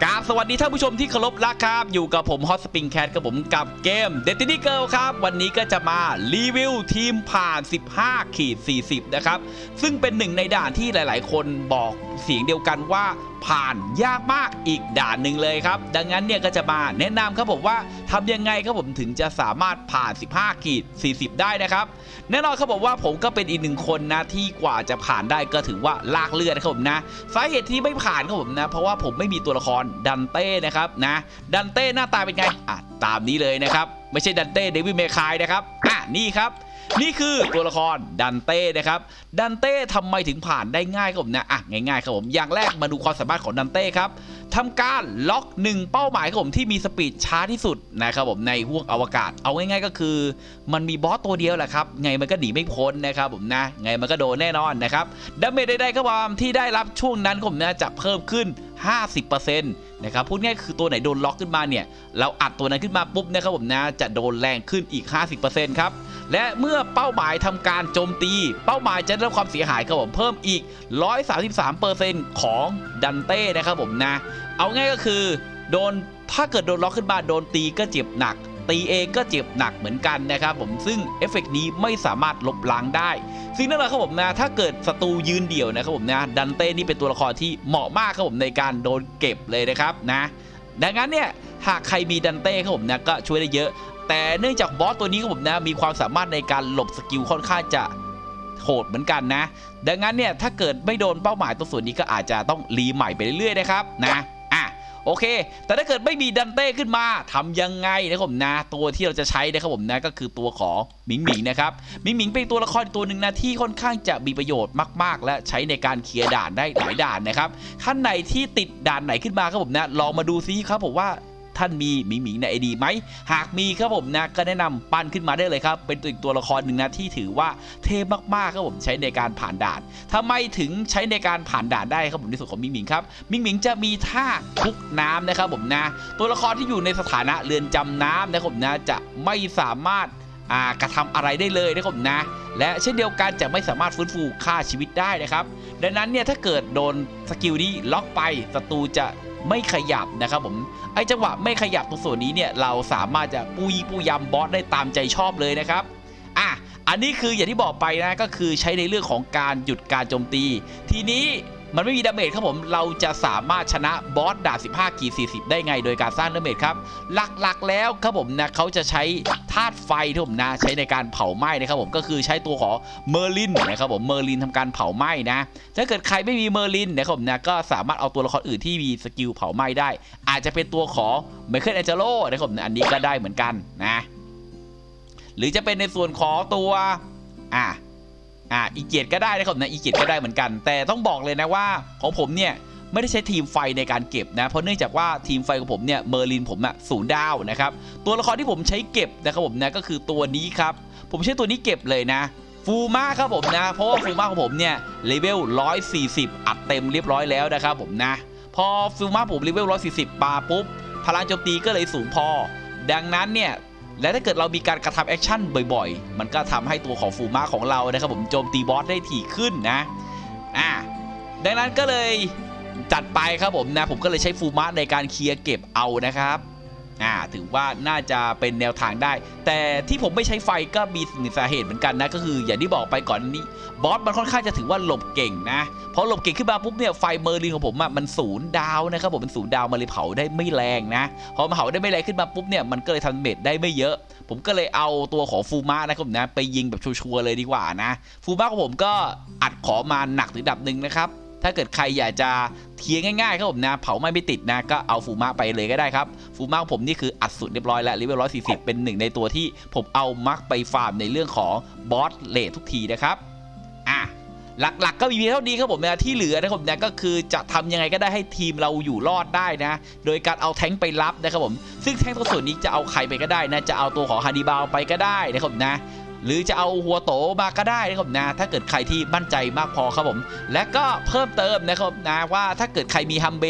Da กราบสวัสดีท่านผู้ชมที่เคารพรักครับ อยู่กับผมฮอตสปริงแคทกับผมกับเกม Destiny Girl ครับ วันนี้ก็จะมารีวิวทีมผ่าน 15ขีด40 นะครับ ซึ่งเป็นหนึ่งในด่านที่หลายๆ คนบอกเสียงเดียวกันว่าผ่านยากมากอีกด่านหนึ่งเลยครับ ดังนั้นเนี่ยก็จะมาแนะนำครับผมว่าทำยังไงครับผมถึงจะสามารถผ่าน 15ขีด40 ได้นะครับ แน่นอนครับผมว่าผมก็เป็นอีกหนึ่งคนนะที่กว่าจะผ่านได้ก็ถือว่าลากเลือดนครับผมนะสาเหตุที่ไม่ผ่านครับผมนะ เพราะว่าผมไม่มีตัวละครดันเต้นะครับนะดันเต้หน้าตาเป็นไงอะตามนี้เลยนะครับ ไม่ใช่ดันเต้เดวิดเมคายนะครับอะนี่ครับนี่คือตัวละครดันเต้นะครับดันเต้ทำไมถึงผ่านได้ง่ายครับผมนะอะง่ายๆครับผมอย่างแรกมาดูความสามารถของดันเต้ครับทำการล็อกหนึ่งเป้าหมายครับผมที่มีสปีดช้าที่สุดนะครับผมในห้วงอวกาศ เอาง่ายๆก็คือ มันมีบอสตัวเดียวแหละครับไงมันก็หนีไม่พ้นนะครับผมนะไงมันก็โดนแน่นอนนะครับดาเมจใดๆก็ตามที่ได้รับช่วงนั้นผมนะจะเพิ่มขึ้น 50% นะครับพูดง่ายคือตัวไหนโดนล็อกขึ้นมาเนี่ยเราอัดตัวนั้นขึ้นมาปุ๊บนะครับผมนะจะโดนแรงขึ้นอีก 50%ครับและเมื่อเป้าหมายทำการโจมตี เป้าหมายจะได้รับความเสียหายครับผมเพิ่มอีก 133%ของดันเต้นะครับผมนะ เอาง่ายก็คือ โดนถ้าเกิดโดนล็อกขึ้นมาโดนตีก็เจ็บหนัก ตีเองก็เจ็บหนักเหมือนกันนะครับผมซึ่งเอฟเฟกต์นี้ไม่สามารถลบล้างได้ซึ่งนั่นแหละครับผมนะถ้าเกิดศัตรูยืนเดี่ยวนะครับผมนะดันเต้นี่เป็นตัวละครที่เหมาะมากครับผมในการโดนเก็บเลยนะครับนะดังนั้นเนี่ยหากใครมีดันเต้ครับผมนะก็ช่วยได้เยอะ แต่เนื่องจากบอสตัวนี้ครับผมนะมีความสามารถในการหลบสกิลค่อนข้างจะโหดเหมือนกันนะ ดังนั้นเนี่ยถ้าเกิดไม่โดนเป้าหมายตัวส่วนนี้ก็อาจจะต้องรีใหม่ไปเรื่อยๆนะครับนะอะ โอเค แต่ถ้าเกิดไม่มีดันเต้ขึ้นมาทำยังไงนะครับผมนะตัวที่เราจะใช้นะครับผมนะก็คือตัวของหมิงหมิงนะครับหมิงหมิงเป็นตัวละครตัวหนึ่งนะที่ค่อนข้างจะมีประโยชน์มาก ๆ และใช้ในการเคลียร์ด่านได้หลายด่านนะครับท่านไหนที่ติดด่านไหนขึ้นมาครับผมนะลองมาดูซิครับผมว่า ท่านมีหมิงหมิงในไอดีไหมหากมีครับผมนะก็แนะนำปั้นขึ้นมาได้เลยครับ เป็นตัวอีกตัวละครหนึ่งนะที่ถือว่าเท่มากๆครับผมใช้ในการผ่านด่านทำไมถึงใช้ในการผ่านด่านได้ครับผมในส่วนของมิงมิงครับมิงมิงจะมีท่าคุกน้ำนะครับผมนะ ตัวละครที่อยู่ในสถานะเรือนจำน้ำนะครับผมนะจะไม่สามารถ กระทำอะไรได้เลยนะครับผมนะ และเช่นเดียวกันจะไม่สามารถฟื้นฟูค่าชีวิตได้นะครับ ดังนั้นเนี่ยถ้าเกิดโดนสกิลนี้ล็อกไปศัตรูจะไม่ขยับนะครับผมไอจังหวะไม่ขยับตรงส่วนนี้เนี่ยเราสามารถจะปุยปุยยำบอสได้ตามใจชอบเลยนะครับอะอันนี้คืออย่างที่บอกไปนะก็คือใช้ในเรื่องของการหยุดการโจมตี ทีนี้มันไม่มีดาเมจครับผม เราจะสามารถชนะบอสดาบ 15 กี40 ได้ไงโดยการสร้างดาเมจครับ หลักๆแล้วครับผมนะเขาจะใช้ ธาตุไฟที่ผมนะใช้ในการเผาไหม้นะครับผมก็คือใช้ตัวของเมอร์ลินนะครับผมเมอร์ลินทำการเผาไหม้นะถ้าเกิดใครไม่มีเมอร์ลินนะครับผมนะก็สามารถเอาตัวละครอื่นที่มีสกิลเผาไหม้ได้ อาจจะเป็นตัวของไมเคิลแองเจโลนะครับผมนอันนี้ก็ได้เหมือนกันนะหรือจะเป็นในส่วนของตัวอ่าอ่าอีเกียรก็ได้นะครับนะอีเกียรก็ได้เหมือนกัน แต่ต้องบอกเลยนะว่าของผมเนี่ย ไม่ได้ใช้ทีมไฟในการเก็บนะ เพราะเนื่องจากว่าทีมไฟของผมเนี่ยเมอร์ลินผมอะศูนย์ดาวนะครับตัวละครที่ผมใช้เก็บนะครับผมนะก็คือตัวนี้ครับผมใช้ตัวนี้เก็บเลยนะฟูมาครับผมนะ เพราะว่าฟูมาของผมเนี่ยเลเวล 140 อัดเต็มเรียบร้อยแล้วนะครับผมนะ พอฟูมาผมเลเวล 140ปาปุ๊บ พลังโจมตีก็เลยสูงพอ ดังนั้นเนี่ย และถ้าเกิดเรามีการกระทำแอคชั่นบ่อยๆ มันก็ทำให้ตัวของฟูมาของเรานะครับผมโจมตีบอสได้ถี่ขึ้นนะ อ่าดังนั้นก็เลย จัดไปครับผมนะผมก็เลยใช้ฟูมาในการเคลียร์เก็บเอานะครับอ่าถือว่าน่าจะเป็นแนวทางได้ แต่ที่ผมไม่ใช้ไฟก็มีหนึ่งสาเหตุเหมือนกันนะ ก็คืออย่างที่บอกไปก่อนนี้บอสมันค่อนข้างจะถือว่าหลบเก่งนะพอหลบเก่งขึ้นมาปุ๊บเนี่ยไฟเมอร์ลินของผมอะมันศูนย์ดาวนะครับผมมันศูนย์ดาวมาเลยเผาได้ไม่แรงนะพอมาเผาได้ไม่แรงขึ้นมาปุ๊บเนี่ยมันก็เลยทำเม็ดได้ไม่เยอะ ผมก็เลยเอาตัวของฟูมานะครับผมนะไปยิงแบบชัวร์ๆเลยดีกว่านะ ฟูมาของผมก็อัดขอมาหนักถึงดับหนึ่งนะครับ ถ้าเกิดใครอยากจะเทียง่ายๆครับผมนะเผาไม้ไม่ติดนะก็เอาฟูมาไปเลยก็ได้ครับฟูมาของผมนี่คืออัดสุดเรียบร้อยแล้วเลเวล140เป็นหนึ่งในตัวที่ผมเอามักไปฟาร์มในเรื่องของบอสเลททุกทีนะครับอะหลักๆ ก็มีเพียงเท่านี้ครับผมนะที่เหลือนะครับผมนะก็คือจะทำยังไงก็ได้ให้ทีมเราอยู่รอดได้นะ โดยการเอาแท้งค์ไปรับนะครับผม ซึ่งแท้งค์ตัวส่วนนี้จะเอาใครไปก็ได้นะจะเอาตัวของฮานิบาลไปก็ได้นะครับนะ หรือจะเอาหัวโตมาก็ได้นะครับนะถ้าเกิดใครที่มั่นใจมากพอครับผม และก็เพิ่มเติมนะครับนะว่าถ้าเกิดใครมีฮัมเบ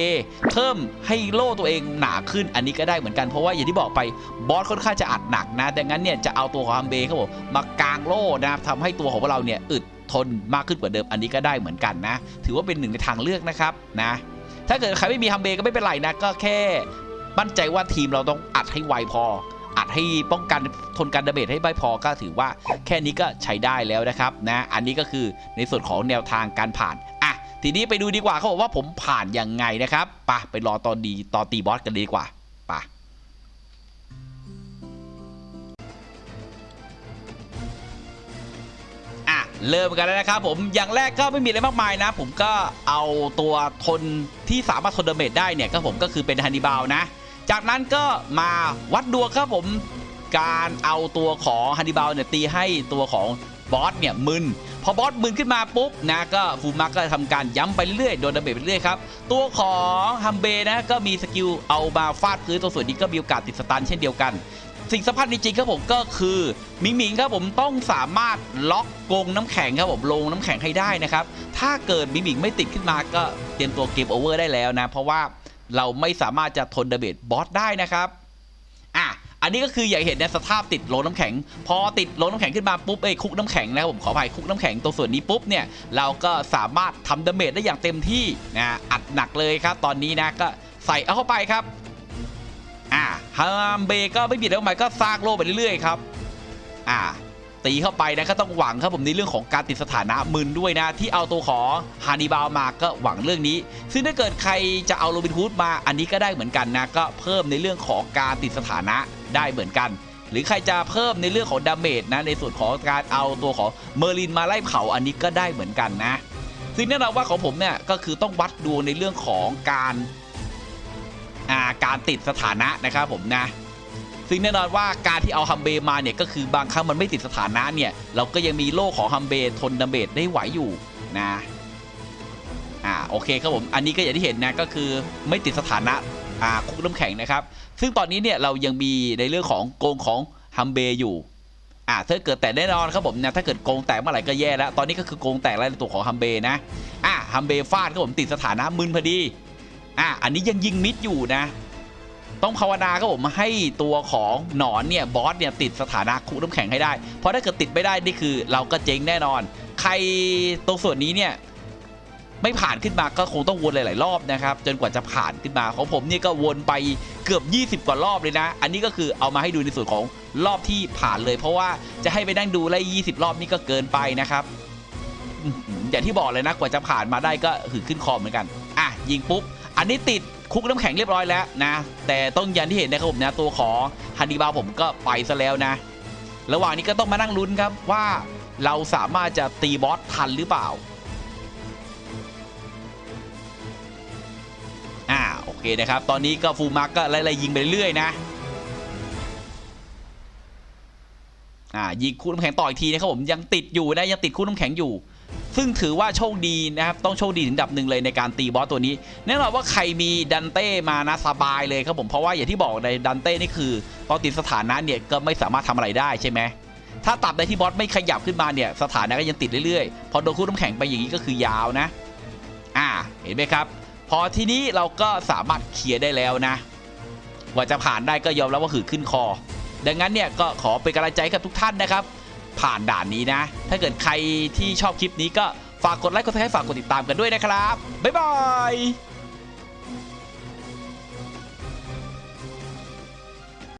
เพิ่มให้โล่ตัวเองหนาขึ้นอันนี้ก็ได้เหมือนกันเพราะว่าอย่างที่บอกไปบอสค่อนข้างจะอัดหนักนะดังนั้นเนี่ยจะเอาตัวของฮัมเบครับผมมากางโล่นะทำให้ตัวของเราเนี่ยอึดทนมากขึ้นกว่าเดิมอันนี้ก็ได้เหมือนกันนะ ถือว่าเป็นหนึ่งในทางเลือกนะครับนะถ้าเกิดใครไม่มีฮัมเบก็ไม่เป็นไรนะก็แค่มั่นใจว่าทีมเราต้องอัดให้ไวพอ อัดให้ป้องกันทนการดาเมจให้ไม่พอก็ถือว่าแค่นี้ก็ใช้ได้แล้วนะครับนะอันนี้ก็คือในส่วนของแนวทางการผ่านอะทีนี้ไปดูดีกว่าเขาบอกว่าผมผ่านยังไงนะครับปะไปรอตอนดีตอนตีบอสกันดีกว่าปะอะเริ่มกันแล้วนะครับผมอย่างแรกก็ไม่มีอะไรมากมายนะ ผมก็เอาตัวทนที่สามารถทนดาเมจได้เนี่ยก็ผมก็คือเป็นฮันนิบาลนะ จากนั้นก็มาวัดดวงครับผม การเอาตัวของฮันนิบาลเนี่ยตีให้ตัวของบอสเนี่ยมึนพอบอสมึนขึ้นมาปุ๊บนะก็ฟูมักก็ทำการย้ำไปเรื่อยโดนดาเมจไปเรื่อยครับตัวของฮัมเบนะก็มีสกิลเอามาฟาดพื้นตัวส่วนนี้ก็มีโอกาสติดสตันเช่นเดียวกัน สิ่งสำคัญจริงๆครับผมก็คือมิงมิงครับผมต้องสามารถล็อกกงน้ำแข็งครับผมลงน้ำแข็งให้ได้นะครับถ้าเกิดมิงมิงไม่ติดขึ้นมาก็เตรียมตัวเกมโอเวอร์ได้แล้วนะเพราะว่า เราไม่สามารถจะทนเดเมจบอสได้นะครับอะอันนี้ก็คืออย่างเห็นในสภาพติดโลน้ำแข็ง พอติดโลน้ำแข็งขึ้นมาปุ๊บเอ้คุกน้ำแข็งนะครับผมขออภัยคุกน้ำแข็งตรงส่วนนี้ปุ๊บเนี่ยเราก็สามารถทำดาเมจได้อย่างเต็มที่นะอัดหนักเลยครับ ตอนนี้นะก็ใส่เอาเข้าไปครับอ่าฮัมเบก็ไม่บิดแล้วไปก็สร้างโลไปเรื่อยๆครับอ่า ตีเข้าไปนะก็ต้องหวังครับผมในเรื่องของการติดสถานะมึนด้วยนะ ที่เอาตัวของฮานิบาลมาก็หวังเรื่องนี้ ซึ่งถ้าเกิดใครจะเอาโรบินฮูดมาอันนี้ก็ได้เหมือนกันนะก็เพิ่มในเรื่องของการติดสถานะได้เหมือนกัน หรือใครจะเพิ่มในเรื่องของดาเมจนะในส่วนของการเอาตัวของเมอร์ลินมาไล่เผาอันนี้ก็ได้เหมือนกันนะซึ่งแน่นอนว่าของผมเนี่ยก็คือต้องวัดดวงในเรื่องของการาการติดสถานะนะครับผมนะ ซึ่งแน่นอนว่าการที่เอาฮัมเบมาเนี่ยก็คือบางครั้งมันไม่ติดสถานะเนี่ย เราก็ยังมีโล่ของฮัมเบทนดาเมจได้ไหวอยู่นะอ่าโอเคครับผมอันนี้ก็อย่างที่เห็นนะก็คือไม่ติดสถานะอ่าคุกน้ำแข็งนะครับ ซึ่งตอนนี้เนี่ยเรายังมีในเรื่องของโกงของฮัมเบอยู่อ่าถ้าเกิดแต่แน่นอนครับผมนะถ้าเกิดโกงแตกเมื่อไหร่ก็แย่แล้ว ตอนนี้ก็คือโกงแตกแล้วในตัวของฮัมเบนะอ่าฮัมเบฟาดครับผมติดสถานะมึนพอดีอ่าอันนี้ยังยิงมิดอยู่นะ ต้องภาวนาครับผมให้ตัวของหนอนเนี่ยบอสเนี่ยติดสถานะคุกน้ำแข็งให้ได้ เพราะถ้าเกิดติดไม่ได้นี่คือ เราก็เจ๊งแน่นอน ใครตรงส่วนนี้เนี่ยไม่ผ่านขึ้นมาก็คงต้องวนหลาย ๆ รอบนะครับ จนกว่าจะผ่านขึ้นมาของผมเนี่ยก็วนไปเกือบ 20 กว่ารอบเลยนะ อันนี้ก็คือเอามาให้ดูในส่วนของรอบที่ผ่านเลย เพราะว่าจะให้ไปนั่งดูไล่20 รอบนี่ก็เกินไปนะครับอื้อหืออย่างที่บอกเลยนะกว่าจะผ่านมาได้ก็หือขึ้นคอเหมือนกัน อะยิงปุ๊บ อันนี้ติด คุกน้ำแข็งเรียบร้อยแล้วนะ แต่ต้องยันที่เห็นนะครับผมนะตัวของฮันนีบาผมก็ไปซะแล้วนะ ระหว่างนี้ก็ต้องมานั่งลุ้นครับว่าเราสามารถจะตีบอสทันหรือเปล่าอ่าโอเคนะครับ ตอนนี้ก็ฟูมาร์กก็ไล่ๆยิงไปเรื่อยๆนะอ่ายิงคู่น้ำแข็งต่ออีกทีนะครับผมยังติดอยู่นะยังติดคู่น้ำแข็งอยู่ ซึ่งถือว่าโชคดีนะครับ ต้องโชคดีถึงดับหนึ่งเลยในการตีบอสตัวนี้ แน่นอนว่าใครมีดันเต้มานะสบายเลยครับผม เพราะว่าอย่างที่บอกในดันเต้นี่คือตอนติดสถานะเนี่ยก็ไม่สามารถทำอะไรได้ใช่ไหม ถ้าตับใดที่บอสไม่ขยับขึ้นมาเนี่ยสถานะก็ยังติดเรื่อยๆ พอโดนคู่น้ำแข็งไปอย่างนี้ก็คือยาวนะ อ่า เห็นไหมครับ พอทีนี้เราก็สามารถเคลียร์ได้แล้วนะกว่าจะผ่านได้ก็ยอมรับว่าหือขึ้นคอ ดังนั้นเนี่ยก็ขอเป็นกำลังใจกับทุกท่านนะครับ ผ่านด่านนี้นะ ถ้าเกิดใครที่ชอบคลิปนี้ก็ฝากกดไลค์กดแชร์ฝากกดติดตามกันด้วยนะครับบ๊ายบาย